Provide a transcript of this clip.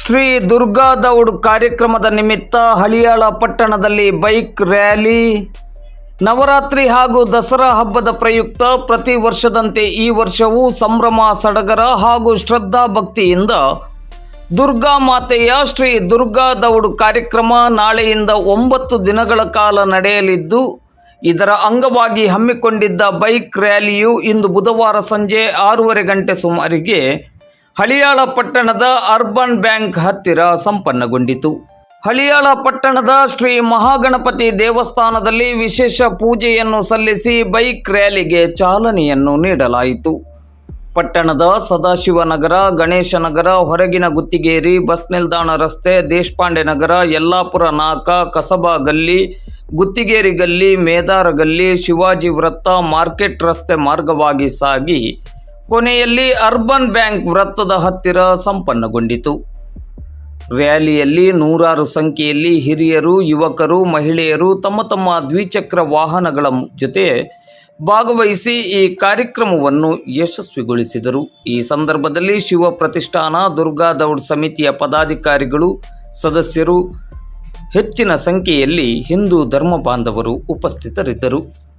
ಶ್ರೀ ದುರ್ಗಾ ದೌಡ್ ಕಾರ್ಯಕ್ರಮದ ನಿಮಿತ್ತ ಹಳಿಯಾಳ ಪಟ್ಟಣದಲ್ಲಿ ಬೈಕ್ ರ್ಯಾಲಿ, ನವರಾತ್ರಿ ಹಾಗೂ ದಸರಾ ಹಬ್ಬದ ಪ್ರಯುಕ್ತ ಪ್ರತಿ ವರ್ಷದಂತೆ ಈ ವರ್ಷವೂ ಸಂಭ್ರಮ, ಸಡಗರ ಹಾಗೂ ಶ್ರದ್ಧಾ ಭಕ್ತಿಯಿಂದ ದುರ್ಗಾ ಮಾತೆಯ ಶ್ರೀ ದುರ್ಗಾ ದೌಡ್ ಕಾರ್ಯಕ್ರಮ ನಾಳೆಯಿಂದ ಒಂಬತ್ತು ದಿನಗಳ ಕಾಲ ನಡೆಯಲಿದ್ದು, ಇದರ ಅಂಗವಾಗಿ ಹಮ್ಮಿಕೊಂಡಿದ್ದ ಬೈಕ್ ರ್ಯಾಲಿಯು ಇಂದು ಬುಧವಾರ ಸಂಜೆ ಆರೂವರೆ ಗಂಟೆ ಸುಮಾರಿಗೆ ಹಳಿಯಾಳ ಪಟ್ಟಣದ ಅರ್ಬನ್ ಬ್ಯಾಂಕ್ ಹತ್ತಿರ ಸಂಪನ್ನಗೊಂಡಿತು. ಹಳಿಯಾಳ ಪಟ್ಟಣದ ಶ್ರೀ ಮಹಾಗಣಪತಿ ದೇವಸ್ಥಾನದಲ್ಲಿ ವಿಶೇಷ ಪೂಜೆಯನ್ನು ಸಲ್ಲಿಸಿ ಬೈಕ್ ರ್ಯಾಲಿಗೆ ಚಾಲನೆಯನ್ನು ನೀಡಲಾಯಿತು. ಪಟ್ಟಣದ ಸದಾಶಿವನಗರ, ಗಣೇಶನಗರ, ಹೊರಗಿನ ಗುತ್ತಿಗೇರಿ, ಬಸ್ ನಿಲ್ದಾಣ ರಸ್ತೆ, ದೇಶಪಾಂಡೆ ನಗರ, ಯಲ್ಲಾಪುರ ನಾಕ, ಕಸಬಾ ಗಲ್ಲಿ, ಗುತ್ತಿಗೇರಿ ಗಲ್ಲಿ, ಮೇದಾರ ಗಲ್ಲಿ, ಶಿವಾಜಿ ವೃತ್ತ, ಮಾರ್ಕೆಟ್ ರಸ್ತೆ ಮಾರ್ಗವಾಗಿ ಸಾಗಿ ಕೊನೆಯಲ್ಲಿ ಅರ್ಬನ್ ಬ್ಯಾಂಕ್ ವೃತ್ತದ ಹತ್ತಿರ ಸಂಪನ್ನಗೊಂಡಿತು. ರ್ಯಾಲಿಯಲ್ಲಿ ನೂರಾರು ಸಂಖ್ಯೆಯಲ್ಲಿ ಹಿರಿಯರು, ಯುವಕರು, ಮಹಿಳೆಯರು ತಮ್ಮ ತಮ್ಮ ದ್ವಿಚಕ್ರ ವಾಹನಗಳ ಜೊತೆ ಭಾಗವಹಿಸಿ ಈ ಕಾರ್ಯಕ್ರಮವನ್ನು ಯಶಸ್ವಿಗೊಳಿಸಿದರು. ಈ ಸಂದರ್ಭದಲ್ಲಿ ಶಿವ ಪ್ರತಿಷ್ಠಾನ, ದುರ್ಗಾ ದೌಡ್ ಸಮಿತಿಯ ಪದಾಧಿಕಾರಿಗಳು, ಸದಸ್ಯರು, ಹೆಚ್ಚಿನ ಸಂಖ್ಯೆಯಲ್ಲಿ ಹಿಂದೂ ಧರ್ಮ ಬಾಂಧವರು ಉಪಸ್ಥಿತರಿದ್ದರು.